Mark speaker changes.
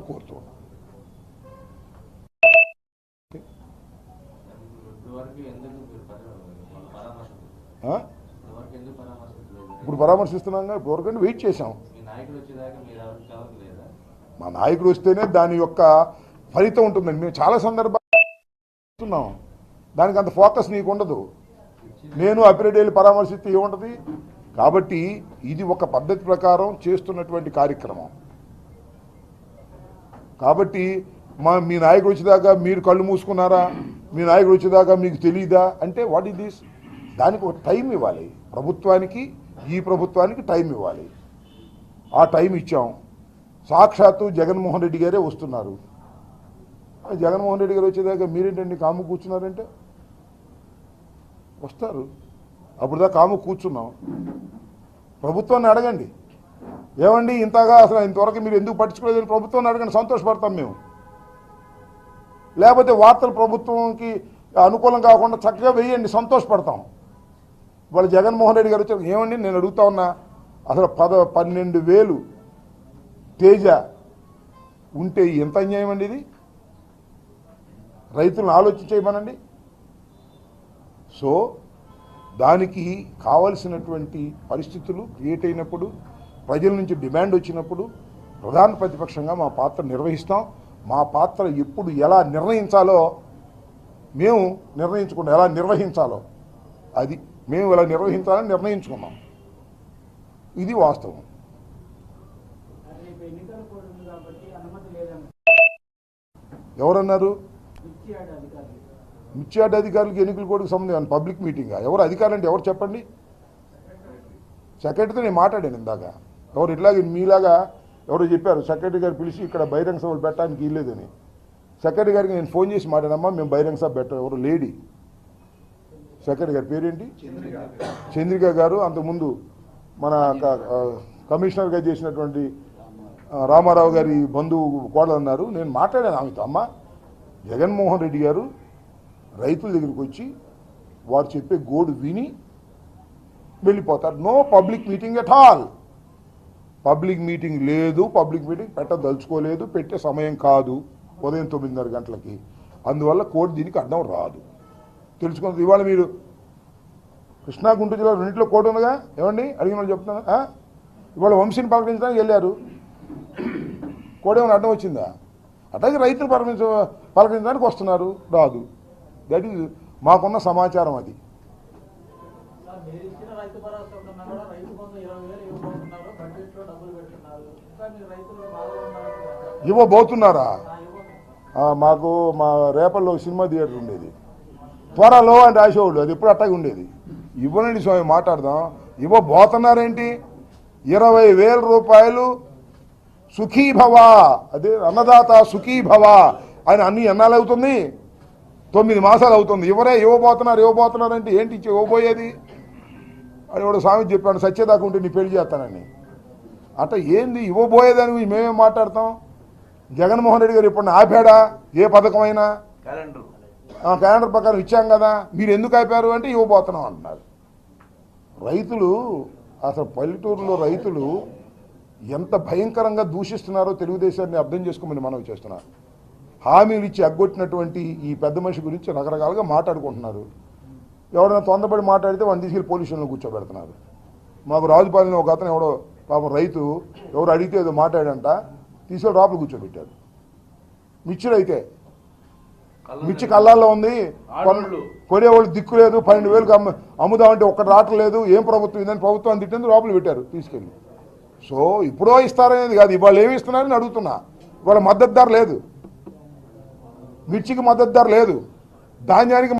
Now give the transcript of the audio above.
Speaker 1: తీసుకోవాలని కోరుతున్నాను.
Speaker 2: ఇప్పటివరకు? ఇప్పటివరకు?
Speaker 1: ఇప్పుడు పరామర్శిస్తున్నాం ఇప్పుడు వరకంటే వెయిట్ చేశాం.
Speaker 2: మీ నాయకుడు
Speaker 1: వస్తేనే దాని యొక్క ఫలితం ఉంటుందండి. మేము చాలా సందర్భాలు దానికి అంత ఫోకస్ నీకు ఉండదు. నేను అపిరెడేలు పరామర్శిస్తే ఏముంటది? కాబట్టి ఇది ఒక పద్ధతి ప్రకారం చేస్తున్నటువంటి కార్యక్రమం. కాబట్టి మా మీ నాయకుడు వచ్చేదాకా మీరు కళ్ళు మూసుకున్నారా? మీ నాయకుడు వచ్చేదాకా మీకు తెలియదా అంటే వాట్ ఇస్ దిస్ దానికి ఒక టైం ఇవ్వాలి. ప్రభుత్వానికి ఈ ప్రభుత్వానికి టైం ఇవ్వాలి. ఆ టైం ఇచ్చాం. సాక్షాత్తు జగన్మోహన్ రెడ్డి గారే వస్తున్నారు. జగన్మోహన్ రెడ్డి గారు వచ్చేదాకా మీరేంటండి కాము కూర్చున్నారంటే? వస్తారు. అప్పుడు దాకా కాము కూర్చున్నాం. ప్రభుత్వాన్ని అడగండి. ఏమండి ఇంతగా అసలు ఇంతవరకు మీరు ఎందుకు పట్టించుకోలేదని ప్రభుత్వాన్ని అడగండి సంతోషపడతాం మేము. లేకపోతే వార్తలు ప్రభుత్వంకి అనుకూలం కాకుండా చక్కగా వేయండి సంతోషపడతాం. వాళ్ళు జగన్మోహన్ రెడ్డి గారు వచ్చారు ఏమండి నేను అడుగుతా ఉన్నా అసలు పద పన్నెండు వేలు తేజ ఉంటే ఎంత అన్యాయం అండి ఇది? రైతులను ఆలోచించేయమనండి సో దానికి కావలసినటువంటి పరిస్థితులు క్రియేట్ అయినప్పుడు ప్రజల నుంచి డిమాండ్ వచ్చినప్పుడు ప్రధాన ప్రతిపక్షంగా మా పాత్ర నిర్వహిస్తాం. మా పాత్ర ఎప్పుడు ఎలా నిర్ణయించాలో మేము నిర్ణయించుకున్నాం ఎలా నిర్వహించాలో. అది మేము ఎలా నిర్వహించాలని నిర్ణయించుకున్నాం. ఇది వాస్తవం. ఎవరన్నారు?
Speaker 3: ఇచ్చాడు
Speaker 1: అధికారులకు ఎన్నికల కోడ్కి సంబంధం పబ్లిక్ మీటింగ్? ఎవరు అధికారులు అంటే ఎవరు చెప్పండి? సెక్రటరీతో నేను మాట్లాడాను ఇందాక. ఎవరు ఇట్లాగే మీలాగా ఎవరో చెప్పారు సెక్రటరీ గారు పిలిచి ఇక్కడ బహిరంగ సభలు పెట్టడానికి ఇల్లేదని సెక్రటరీ గారికి నేను ఫోన్ చేసి మాట్లాడమ్మా మేము బహిరంగ సభ పెట్టాం ఎవరు లేడీ. సెక్రటరీ గారి పేరేంటి? చంద్రిక గారు అంతకుముందు మన కమిషనర్గా చేసినటువంటి రామారావు గారి బంధువు కోడలు అన్నారు. నేను మాట్లాడాను ఆమెతో అమ్మ జగన్మోహన్ రెడ్డి గారు రైతుల దగ్గరికి వచ్చి వారు చెప్పే గోడు విని వెళ్ళిపోతారు. No public meeting at all public meeting లేదు పబ్లిక్ మీటింగ్ పెట్టదలుచుకోలేదు పెట్టే సమయం కాదు ఉదయం తొమ్మిదిన్నర గంటలకి. అందువల్ల కోర్టు దీనికి అడ్డం రాదు. తెలుసుకున్నది ఇవాళ మీరు కృష్ణా గుంటూరు జిల్లా రెండింటిలో కోర్టు ఉందిగా? ఏమండి? అడిగిన వాళ్ళు చెప్తున్నా ఇవాళ వంశీని ప్రకటించడానికి వెళ్ళారు. కోర్టు ఏమైనా అడ్డం వచ్చిందా? అట్లాగే రైతులు పలకరించ పలకరించడానికి వస్తున్నారు. రాదు. దట్ ఈజ్ మాకున్న సమాచారం అది.
Speaker 3: ఇవ్వబోతున్నారా
Speaker 1: మాకు మా రేపల్లో సినిమా థియేటర్ ఉండేది. త్వరలో అని రాసేవాళ్ళు అది ఎప్పుడు అట్టగా ఉండేది. ఇవ్వనండి స్వామి మాట్లాడదాం. ఇవ్వబోతున్నారేంటి ఇరవై వేల రూపాయలు సుఖీభవ అదే అన్నదాత సుఖీభవ అని అన్ని ఎన్నాళ్ళు అవుతుంది? తొమ్మిది మాసాలు అవుతుంది. ఇవరే ఇవ్వబోతున్నారు ఇవ్వబోతున్నారంటే ఏంటి ఇచ్చి ఇవ్వబోయేది? అని కూడా స్వామి చెప్పాను సత్యదాకుంటే నీ పెళ్ళి చేస్తానని. అట్ట ఏంది? ఇవ్వబోయేదాని మేమేం మాట్లాడతాం? జగన్మోహన్ రెడ్డి గారు ఇప్పుడు ఆపాడా? ఏ పథకమైనా?
Speaker 2: క్యాలెండర్.
Speaker 1: ఆ క్యాలెండర్ ప్రకారం ఇచ్చాం కదా. మీరు ఎందుకు ఆపారు అంటే ఇవ్వబోతున్నాం అంటున్నారు. రైతులు అసలు పల్లెటూరులో రైతులు ఎంత భయంకరంగా దూషిస్తున్నారో తెలుగుదేశాన్ని అర్థం చేసుకోమని మనం చేస్తున్నారు. హామీలు ఇచ్చి అగ్గొట్టినటువంటి ఈ పెద్ద మనిషి గురించి రకరకాలుగా మాట్లాడుకుంటున్నారు. ఎవరైనా తొందరపడి మాట్లాడితే వాడిని తీసుకెళ్ళి పోలీస్ స్టేషన్లో కూర్చోబెడుతున్నారు. మాకు రాజుపాలెం ఒక అతను ఎవడో పాపం రైతు ఎవరు అడిగితే ఏదో మాట్లాడంట తీసుకెళ్ళి లోపల కూర్చోబెట్టారు మిర్చిలు అయితే మిర్చి కళ్ళాల్లో ఉంది. కొన్- కొనేవాళ్ళు దిక్కు లేదు పన్నెండు వేలకు అమ్ము అమ్ముదామంటే ఒక్కటి రావట్లేదు ఏం ప్రభుత్వం ఇదని ప్రభుత్వం తిట్టింది లోపల పెట్టారు తీసుకెళ్ళి. సో ఇప్పుడో ఇస్తారనేది కాదు. ఇవాళ ఏమి ఇస్తున్నారని అడుగుతున్నా. ఇవాళ మద్దతు ధర లేదు. మిర్చికి మద్దతు ధర లేదు. ధాన్యానికి